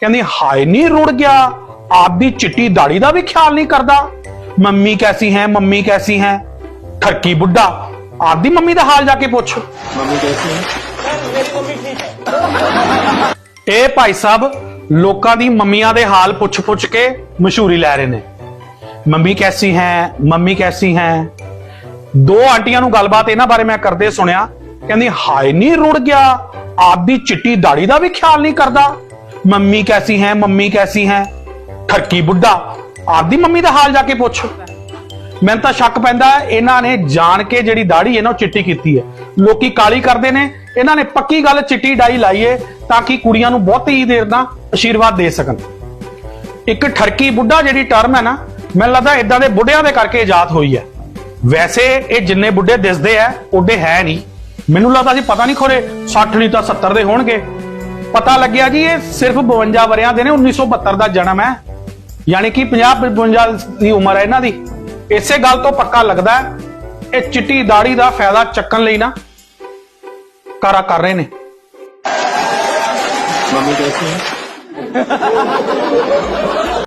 ਕਹਿੰਦੀ ਹਾਏ ਨਹੀਂ ਰੁੜ ਗਿਆ। ਆਪ ਦੀ ਚਿੱਟੀ ਦਾੜੀ ਦਾ ਵੀ ਖਿਆਲ ਨਹੀਂ ਕਰਦਾ। ਮੰਮੀ ਕੈਸੀ ਹੈ ਮੰਮੀ ਕੈਸੀ ਹੈ? ਠੱਕੀ ਬੁੱਢਾ ਆਪ ਦੀ ਮੰਮੀ ਦਾ ਹਾਲ ਜਾ ਕੇ ਪੁੱਛ। ਮੰਮੀ ਕੈਸੀ ਹੈ? ਇਹ ਭਾਈ ਸਾਹਿਬ ਲੋਕਾਂ ਦੀ ਮੰਮੀਆਂ ਦੇ ਹਾਲ ਪੁੱਛ-ਪੁੱਛ ਕੇ ਮਸ਼ਹੂਰੀ ਲੈ ਰਹੇ ਨੇ। ਮੰਮੀ ਕੈਸੀ ਹੈ ਮੰਮੀ ਕੈਸੀ ਹੈ? ਦੋ ਆਂਟੀਆਂ ਨੂੰ ਗੱਲਬਾਤ ਇਹਨਾਂ ਬਾਰੇ ਮੈਂ ਕਰਦੇ ਸੁਣਿਆ। ਕਹਿੰਦੀ ਹਾਏ ਨਹੀਂ ਰੁੜ ਗਿਆ। ਆਪ ਦੀ ਚਿੱਟੀ ਦਾੜੀ ਦਾ ਵੀ ਖਿਆਲ ਨਹੀਂ ਕਰਦਾ। ਮੰਮੀ ਕੈਸੀ ਹੈ, ਮੰਮੀ ਕੈਸੀ ਹੈ? ਠਰਕੀ ਬੁੱਢਾ, ਆਪਦੀ ਮੰਮੀ ਦਾ ਹਾਲ ਜਾ ਕੇ ਪੁੱਛ। ਮੈਨੂੰ ਤਾਂ ਸ਼ੱਕ ਪੈਂਦਾ, ਇਹਨਾਂ ਨੇ ਜਾਣ ਕੇ ਜਿਹੜੀ ਦਾੜੀ ਹੈ ਨਾ, ਉਹ ਚਿੱਟੀ ਕੀਤੀ ਹੈ। ਲੋਕੀ ਕਾਲੀ ਕਰਦੇ ਨੇ, ਇਹਨਾਂ ਨੇ ਪੱਕੀ ਗੱਲ ਚਿੱਟੀ ਡਾਈ ਲਾਈਏ ਤਾਂ ਕਿ ਕੁੜੀਆਂ ਨੂੰ ਬਹੁਤੀ ਦੇਰ ਦਾ ਆਸ਼ੀਰਵਾਦ ਦੇ ਸਕਣ। ਇੱਕ ਠਰਕੀ ਬੁੱਢਾ ਜਿਹੜੀ ਟਰਮ ਹੈ ਨਾ, ਮੈਨੂੰ ਲੱਗਦਾ ਇਦਾਂ ਦੇ ਬੁੱਢਿਆਂ ਦੇ ਕਰਕੇ ਇਜਾਦ ਹੋਈ ਹੈ। ਵੈਸੇ ਇਹ ਜਿੰਨੇ ਬੁੱਢੇ ਦਿਸਦੇ ਆ, ਉਹਦੇ ਹੈ ਨਹੀਂ। ਮੈਨੂੰ ਲੱਗਦਾ ਸੀ ਪਤਾ ਨਹੀਂ ਖੋਰੇ 60 ਨਹੀਂ ਤਾਂ 70 ਦੇ ਹੋਣਗੇ। ਪਤਾ ਲੱਗਿਆ ਜੀ, ਇਹ ਸਿਰਫ 52 ਵਰਿਆਂ ਦੇ ਨੇ 1972 ਦਾ ਜਨਮ ਹੈ। ਯਾਨੀ ਕਿ 50 52 ਦੀ ਉਮਰ ਹੈ ਇਹਨਾਂ ਦੀ। ਇਸੇ ਗੱਲ ਤੋਂ ਪੱਕਾ ਲੱਗਦਾ ਇਹ ਚਿੱਟੀ ਦਾੜੀ ਦਾ ਫਾਇਦਾ ਚੱਕਣ ਲਈ ਨਾ ਕਰਾ ਕਰ ਰਹੇ ਨੇ। ਮੰਮੀ ਕੈਸੀ ਹੈ?